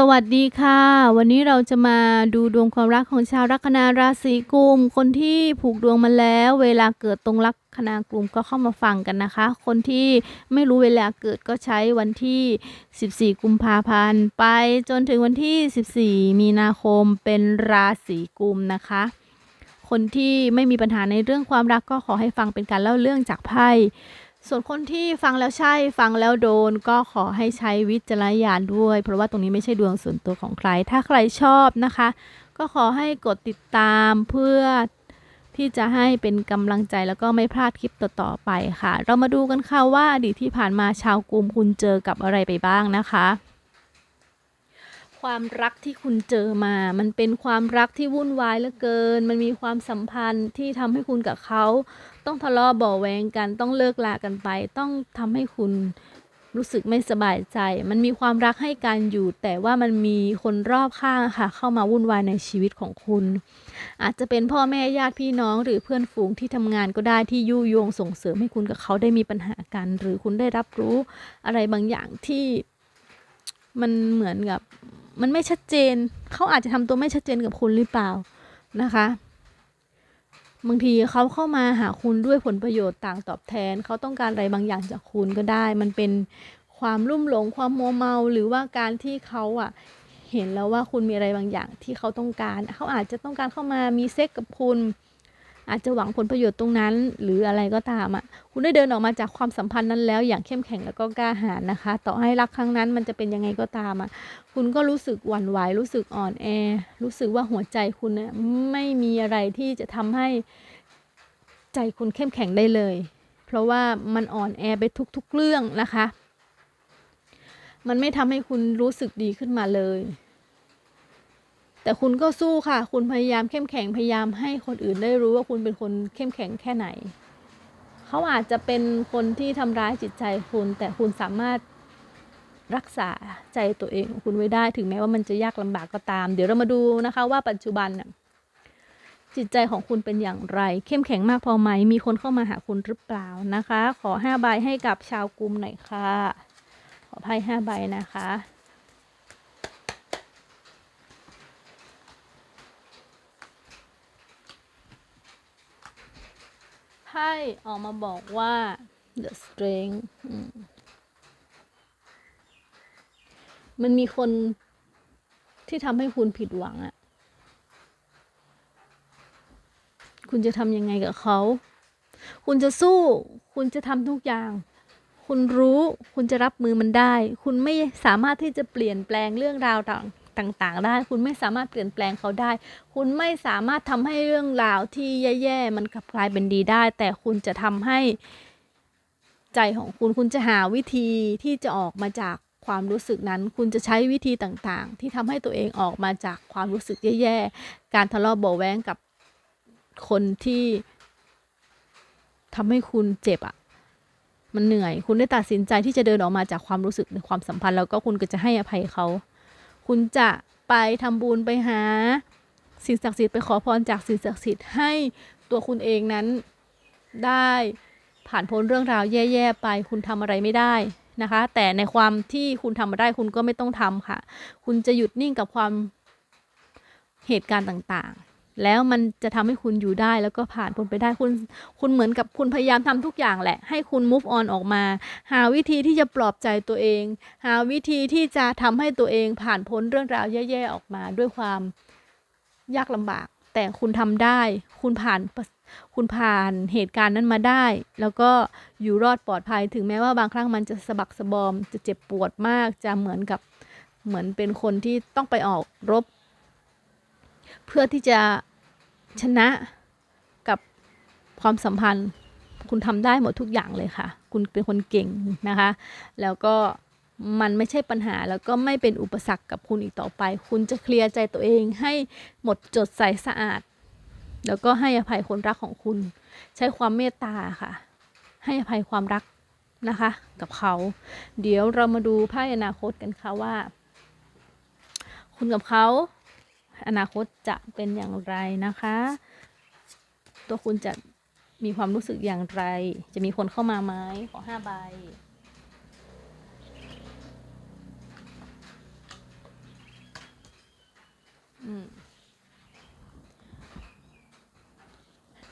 สวัสดีค่ะ วันนี้เราจะมาดูดวงความรักของชาวลัคนาราศีกุม คนที่ผูกดวงมาแล้ว เวลาเกิดตรงลัคนากุมก็เข้ามาฟังกันนะคะ คนที่ไม่รู้เวลาเกิดก็ใช้วันที่ 14 กุมภาพันธ์ ไปจนถึงวันที่ 14 มีนาคมเป็นราศีกุมนะคะ คนที่ไม่มีปัญหาในเรื่องความรักก็ขอให้ฟังเป็นการเล่าเรื่องจากไพ่ ส่วนคนที่ฟังแล้วใช่ฟังแล้วโดนก็ขอให้ใช้วิจารณญาณด้วย เพราะว่าตรงนี้ไม่ใช่ดวงส่วนตัวของใคร ถ้าใครชอบนะคะ ก็ขอให้กดติดตามเพื่อที่จะให้เป็นกำลังใจแล้วก็ไม่พลาดคลิปต่อๆไปค่ะ เรามาดูกันค่ะว่าอดีตที่ผ่านมาชาวกลุ่มคุณเจอกับอะไรไปบ้างนะคะ ความรักที่คุณเจอมา มันเป็นความรักที่วุ่นวายเหลือเกิน มันมีความสัมพันธ์ที่ทำให้คุณกับเขา ต้องทะเลาะบาะแวงกัน ต้องเลิกลากันไป ต้องทำให้คุณรู้สึกไม่สบายใจ มันมีความรักให้กันอยู่ แต่ว่ามันมีคนรอบข้างค่ะ เข้ามาวุ่นวายในชีวิตของคุณ อาจจะเป็นพ่อแม่ญาติพี่น้องหรือเพื่อนฝูงที่ทำงานก็ได้ที่ยุยงส่งเสริมให้คุณกับเขาได้มีปัญหากัน หรือคุณได้รับรู้อะไรบางอย่างที่มันเหมือนกับ มันไม่ชัดเจน เขาอาจจะทำตัวไม่ชัดเจนกับคุณหรือเปล่านะคะ บางทีเขาเข้ามาหาคุณด้วยผลประโยชน์ต่างตอบแทน เขาต้องการอะไรบางอย่างจากคุณก็ได้ มันเป็นความลุ่มหลงความโมวเมา หรือว่าการที่เขาอะเห็นแล้วว่าคุณมีอะไรบางอย่างที่เขาต้องการ เขาอาจจะต้องการเข้ามามีเซ็กกับคุณ อาจจะหวังผลประโยชน์ตรงนั้น หรืออะไรก็ตามอะคุณได้เดินออกมาจากความสัมพันธ์นั้นแล้ว อย่างเข้มแข็งแล้วก็กล้าหาญนะคะ ต่อให้รักครั้งนั้นมันจะเป็นยังไงก็ตามอะคุณก็รู้สึกหวั่นไหวรู้สึกอ่อนแอ รู้สึกว่าหัวใจคุณเนี่ยไม่มีอะไรที่จะทำให้ใจคุณเข้มแข็งได้เลย เพราะว่ามันอ่อนแอไปทุกๆเรื่องนะคะ มันไม่ทำให้คุณรู้สึกดีขึ้นมาเลย แต่คุณก็สู้ค่ะ คุณพยายามเข้มแข็งพยายามให้คนอื่นได้รู้ว่าคุณเป็นคนเข้มแข็งแค่ไหน เขาอาจจะเป็นคนที่ทำร้ายจิตใจคุณ แต่คุณสามารถรักษาใจตัวเองของคุณไว้ได้ถึงแม้ว่ามันจะยากลำบากก็ตาม เดี๋ยวเรามาดูนะคะว่าปัจจุบันน่ะจิตใจของคุณเป็นอย่างไร เข้มแข็งมากพอไหม มีคนเข้ามาหาคุณหรือเปล่านะคะ ขอห้าใบให้กับชาวกลุ่มหน่อยค่ะ ขอไพ่ห้าใบนะคะ ไพ่ออกมาบอกว่า the strength มมันมีคนที่ทำให้คุณผิดหวังอะคุณจะทำยังไงกับเขา คุณจะสู้ คุณจะทำทุกอย่าง คุณรู้ คุณจะรับมือมันได้ คุณไม่สามารถที่จะเปลี่ยนแปลงเรื่องราวต่าง ต่างๆได้คุณไม่สามารถเปลี่ยนแปลงเขาได้ คุณไม่สามารถทำให้เรื่องราวที่แย่ๆมันกลับกลายเป็นดีได้ แต่คุณจะทำให้ใจของคุณคุณจะหาวิธีที่จะออกมาจากความรู้สึกนั้น คุณจะใช้วิธีต่างๆ ที่ทำให้ตัวเองออกมาจากความรู้สึกแย่ๆการทะเลาะเบาแวงกับคนที่ทำให้คุณเจ็บอะ่ะมันเหนื่อย คุณได้ตัดสินใจที่จะเดินออกมาจากความรู้สึกในความสัมพันธ์ แล้วก็คุณก็จะให้อภัยเขา คุณจะไปทำบุญไปหาสิ่งศักดิ์สิทธิ์ไปขอพรจากสิ่งศักดิ์สิทธิ์ให้ตัวคุณเองนั้นได้ผ่านพ้นเรื่องราวแย่ๆไป คุณทำอะไรไม่ได้นะคะ แต่ในความที่คุณทำมาได้คุณก็ไม่ต้องทำค่ะ คุณจะหยุดนิ่งกับความเหตุการณ์ต่างๆ แล้วมันจะทำให้คุณอยู่ได้แล้วก็ผ่านพ้นไปได้คุณ คุณเหมือนกับคุณพยายามทำทุกอย่างแหละ ให้คุณ move on ออกมา หาวิธีที่จะปลอบใจตัวเอง หาวิธีที่จะทำให้ตัวเองผ่านพ้นเรื่องราวแย่ๆออกมา ด้วยความยากลำบาก แต่คุณทำได้ คุณผ่านคุณผ่านเหตุการณ์นั้นมาได้ แล้วก็อยู่รอดปลอดภัยถึงแม้ว่าบางครั้งมันจะสะบักสะบอม จะเจ็บปวดมากจะเหมือนกับเหมือนเป็นคนที่ต้องไปออกรบ เพื่อที่จะ ชนะกับความสัมพันธ์ คุณทำได้หมดทุกอย่างเลยค่ะ คุณเป็นคนเก่งนะคะ แล้วก็มันไม่ใช่ปัญหาแล้วก็ไม่เป็นอุปสรรคกับคุณอีกต่อไป คุณจะเคลียร์ใจตัวเองให้หมดจดใสสะอาด แล้วก็ให้อภัยคนรักของคุณ ใช้ความเมตตาค่ะ ให้อภัยความรักนะคะ กับเขา เดี๋ยวเรามาดูไพ่อนาคตกันค่ะว่า คุณกับเขา อนาคตจะเป็นอย่างไรนะคะ ตัวคุณจะมีความรู้สึกอย่างไร จะมีคนเข้ามาไหมขอห้าใบ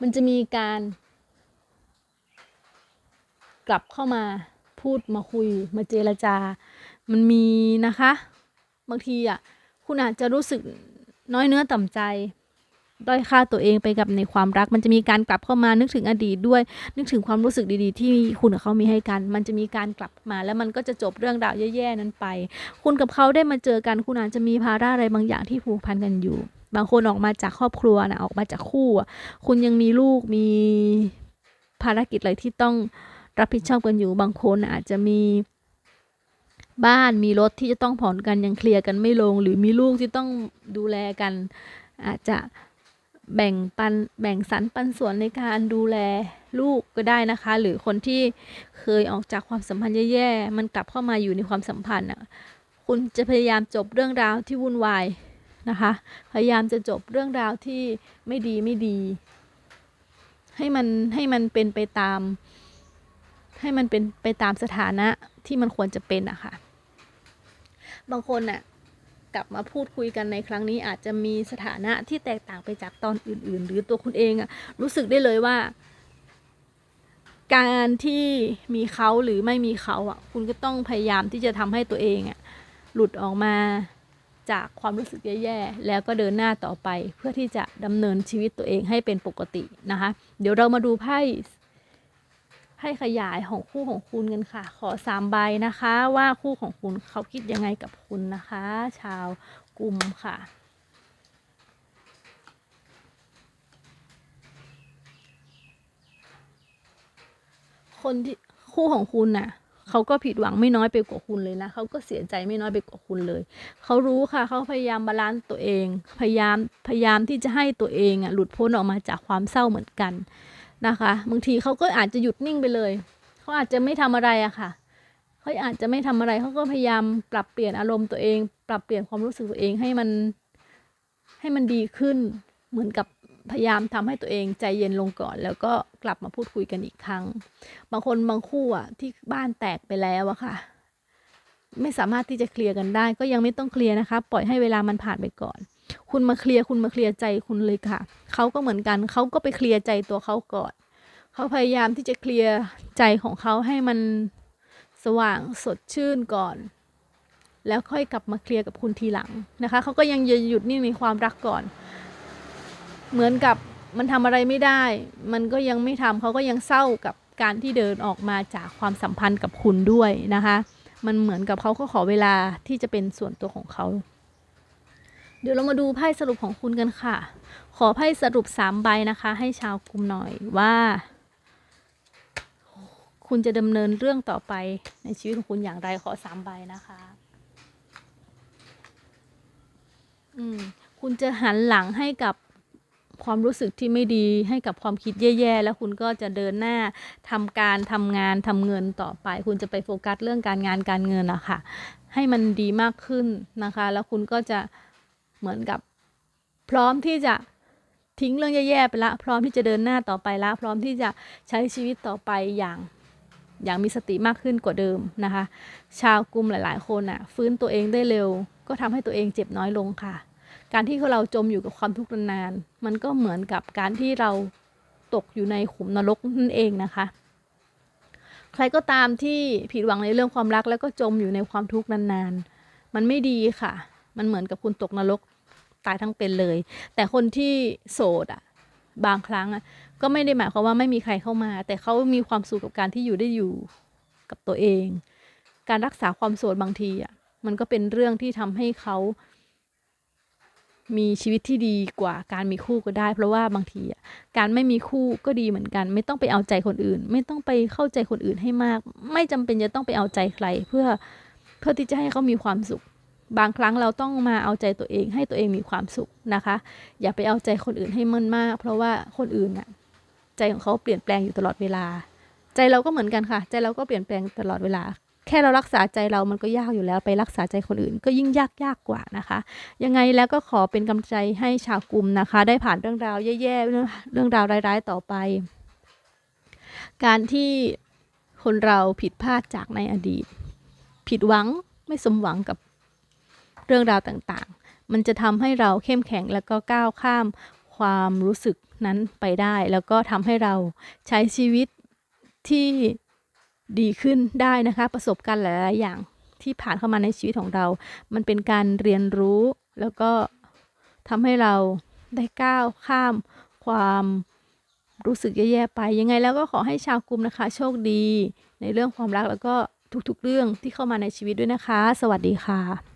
มันจะมีการ กลับเข้ามาพูดมาคุย มาเจรจา มันมีนะคะ บางทีอะ คุณอาจจะรู้สึก น้อยเนื้อต่ำใจด้อยค่าตัวเองไปกับในความรัก มันจะมีการกลับเข้ามานึกถึงอดีตด้วย นึกถึงความรู้สึกดีๆ ที่คุณกับเขามีให้กัน มันจะมีการกลับมา แล้วมันก็จะจบเรื่องราวแย่ๆนั้นไป คุณกับเขาได้มาเจอกันคุณอาจจะมีภาระอะไรบางอย่างที่ผูกพันกันอยู่ บางคนออกมาจากครอบครัวนะออกมาจากคู่ คุณยังมีลูกมีภารกิจอะไรที่ต้องรับผิดชอบกันอยู่บางคนอาจจะมี บ้านมีรถที่จะต้องผ่อนกันยังเคลียร์กันไม่ลง หรือมีลูกที่ต้องดูแลกัน อาจจะแบ่งปันแบ่งสรรปันส่วนในการดูแลลูกก็ได้นะคะ หรือคนที่เคยออกจากความสัมพันธ์แย่ๆมันกลับเข้ามาอยู่ในความสัมพันธ์อะคุณจะพยายามจบเรื่องราวที่วุ่นวายนะคะ พยายามจะจบเรื่องราวที่ไม่ดีไม่ดี ให้มันให้มันเป็นไปตาม ให้มันเป็นไปตามสถานะที่มันควรจะเป็นอะค่ะ บางคนน่ะกลับมาพูดคุยกันในครั้งนี้อาจจะมีสถานะที่แตกต่างไปจากตอนอื่น ๆ หรือตัวคุณเองอะรู้สึกได้เลยว่า การที่มีเขาหรือไม่มีเขาอะคุณก็ต้องพยายามที่จะทำให้ตัวเองอะหลุดออกมาจากความรู้สึกแย่ๆ แล้วก็เดินหน้าต่อไปเพื่อที่จะดำเนินชีวิตตัวเองให้เป็นปกตินะคะ เดี๋ยวเรามาดูไพ่ ไพ่ขยายของคู่ของคุณกันค่ะ ขอสามใบนะคะ ว่าคู่ของคุณเขาคิดยังไงกับคุณนะคะ ชาวกลุ่มค่ะ คนที่คู่ของคุณน่ะเขาก็ผิดหวังไม่น้อยไปกว่าคุณเลยนะเขาก็เสียใจไม่น้อยไปกว่าคุณเลย เขารู้ค่ะ เขาพยายามบาลานซ์ตัวเอง พยายาม พยายามที่จะให้ตัวเองอะหลุดพ้นออกมาจากความเศร้าเหมือนกัน นะคะบางทีเขาก็อาจจะหยุดนิ่งไปเลย เขาอาจจะไม่ทำอะไรอะค่ะเขาอาจจะไม่ทำอะไรเขาก็พยายามปรับเปลี่ยนอารมณ์ตัวเอง ปรับเปลี่ยนความรู้สึกตัวเองให้มันให้มันดีขึ้นเหมือนกับพยายามทำให้ตัวเองใจเย็นลงก่อน แล้วก็กลับมาพูดคุยกันอีกครั้ง บางคนบางคู่อะที่บ้านแตกไปแล้วอะค่ะ ไม่สามารถที่จะเคลียร์กันได้ ก็ยังไม่ต้องเคลียร์นะคะ ปล่อยให้เวลามันผ่านไปก่อน คุณมาเคลียร์คุณมาเคลียร์ใจคุณเลยค่ะ เขาก็เหมือนกัน เขาก็ไปเคลียร์ใจตัวเขาก่อน เขาพยายามที่จะเคลียร์ใจของเขาให้มันสว่างสดชื่นก่อน แล้วค่อยกลับมาเคลียร์กับคุณทีหลังนะคะ เขาก็ยังยืนหยุดนิ่งในความรักก่อน เหมือนกับมันทำอะไรไม่ได้ มันก็ยังไม่ทำเขาก็ยังเศร้ากับการที่เดินออกมาจากความสัมพันธ์กับคุณด้วยนะคะ มันเหมือนกับเขาก็ขอเวลาที่จะเป็นส่วนตัวของเขา เดี๋ยวเรามาดูไพ่สรุปของคุณกันค่ะ ขอไพ่สรุปสามใบนะคะ ให้ชาวกลุ่มหน่อยว่า คุณจะดำเนินเรื่องต่อไปในชีวิตของคุณอย่างไรขอสามใบนะคะ อืม คุณจะหันหลังให้กับความรู้สึกที่ไม่ดีให้กับความคิดแย่ๆ แล้วคุณก็จะเดินหน้าทำการทำงานทำเงินต่อไป คุณจะไปโฟกัสเรื่องการงานการเงินอะค่ะ ให้มันดีมากขึ้นนะคะ แล้วคุณก็จะ เหมือนกับ พร้อมที่จะทิ้งเรื่องแย่ๆไปละ พร้อมที่จะเดินหน้าต่อไปละ พร้อมที่จะใช้ชีวิตต่อไปอย่างอย่างมีสติมากขึ้นกว่าเดิมนะคะ ชาวกลุ่มหลาย ๆ คนอะฟื้นตัวเองได้เร็ว ก็ทำให้ตัวเองเจ็บน้อยลงค่ะ การที่เราจมอยู่กับความทุกข์นานๆมันก็เหมือนกับการที่เราตกอยู่ในขุมนรกนั่นเองนะคะ ใครก็ตามที่ผิดหวังในเรื่องความรักแล้วก็จมอยู่ในความทุกข์นานๆ มันไม่ดีค่ะ มันเหมือนกับคุณตกนรก ตายทั้งเป็นเลย แต่คนที่โสดอะบางครั้งอะก็ไม่ได้หมายความว่าไม่มีใครเข้ามา แต่เขามีความสุขกับการที่อยู่ได้อยู่กับตัวเอง การรักษาความโสดบางทีอะมันก็เป็นเรื่องที่ทำให้เขา มีชีวิตที่ดีกว่าการมีคู่ก็ได้ เพราะว่าบางทีอะการไม่มีคู่ก็ดีเหมือนกัน ไม่ต้องไปเอาใจคนอื่น ไม่ต้องไปเข้าใจคนอื่นให้มาก ไม่จำเป็นจะต้องไปเอาใจใครเพื่อเพื่อที่จะให้เขามีความสุข บางครั้งเราต้องมาเอาใจตัวเองให้ตัวเองมีความสุขนะคะ อย่าไปเอาใจคนอื่นให้มันมาก เพราะว่าคนอื่นน่ะใจของเขาเปลี่ยนแปลงอยู่ตลอดเวลา ใจเราก็เหมือนกันค่ะ ใจเราก็เปลี่ยนแปลงตลอดเวลา แค่เรารักษาใจเรามันก็ยากอยู่แล้วไปรักษาใจคนอื่น ก็ยิ่งยากยากกว่านะคะ ยังไงแล้วก็ขอเป็นกำลังใจให้ชาวกลุ่มนะคะ ได้ผ่านเรื่องราวแย่ๆเรื่องเรื่องราวร้ายๆต่อไป การที่คนเราผิดพลาดจากในอดีต ผิดหวังไม่สมหวังกับ เรื่องราวต่างๆ มันจะทำให้เราเข้มแข็งแล้วก็ก้าวข้ามความรู้สึกนั้นไปได้ แล้วก็ทำให้เราใช้ชีวิตที่ดีขึ้นได้นะคะ ประสบการณ์หลายๆอย่างที่ผ่านเข้ามาในชีวิตของเรา มันเป็นการเรียนรู้แล้วก็ทำให้เราได้ก้าวข้ามความรู้สึกแย่ๆไป ยังไงแล้วก็ขอให้ชาวกลุ่มนะคะ โชคดีในเรื่องความรักแล้วก็ทุกๆ เรื่องที่เข้ามาในชีวิตด้วยนะคะ สวัสดีค่ะ